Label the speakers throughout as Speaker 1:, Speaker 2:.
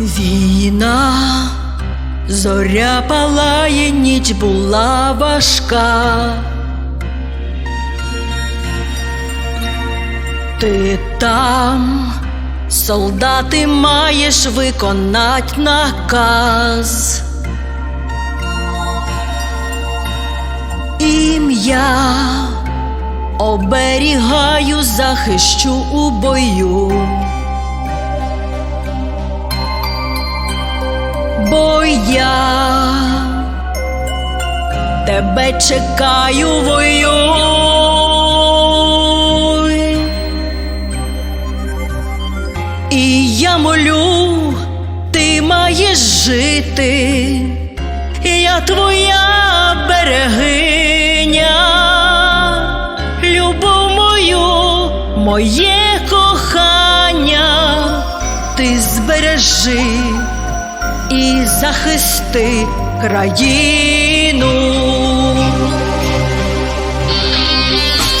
Speaker 1: Війна, зоря палає, ніч була важка. Ти там, солдати, маєш виконать наказ. Ім'я оберігаю, захищу у бою. Бо я. Тебе чекаю, воюй. І я молю, ти маєш жити, я твоя берегиня, любов мою, моє кохання, ти збережи і захисти країну.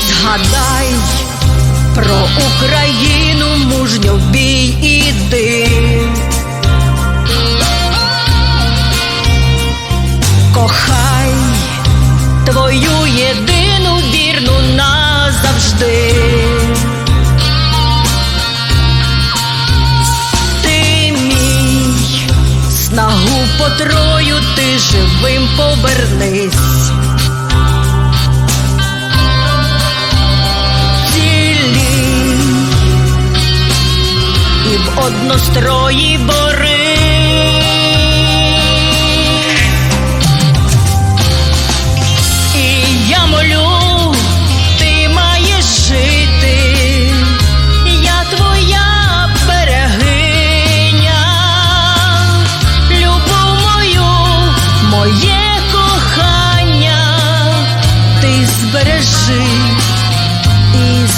Speaker 1: Згадай про Україну, мужньо в бій іди. Кохай твою єдину вірну назавжди. Повернись. Цілі і в однострої бори.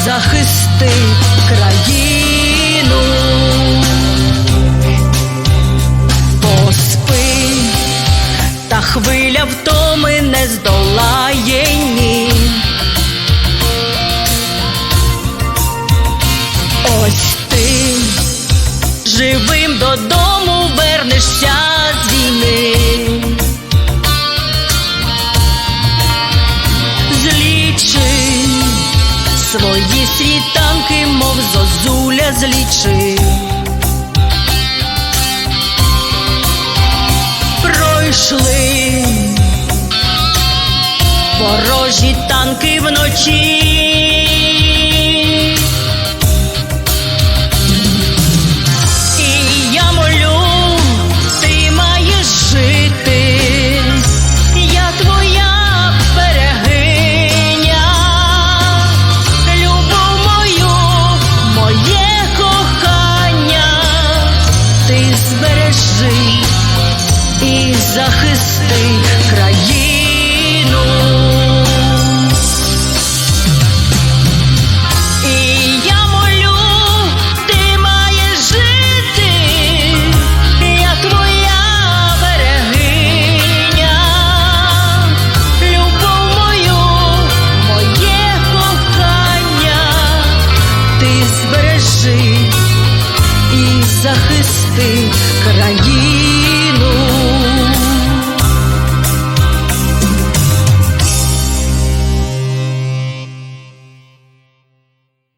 Speaker 1: Захисти країну. Поспи, та хвиля втоми не здолає ні. Ось ти живим додому вернешся з війни. Світанки, мов зозуля злічи. Пройшли ворожі танки вночі. Захисти країну. І я молю, ти маєш жити, я твоя берегиня, любов мою, моє кохання, ти збережи і захисти країну.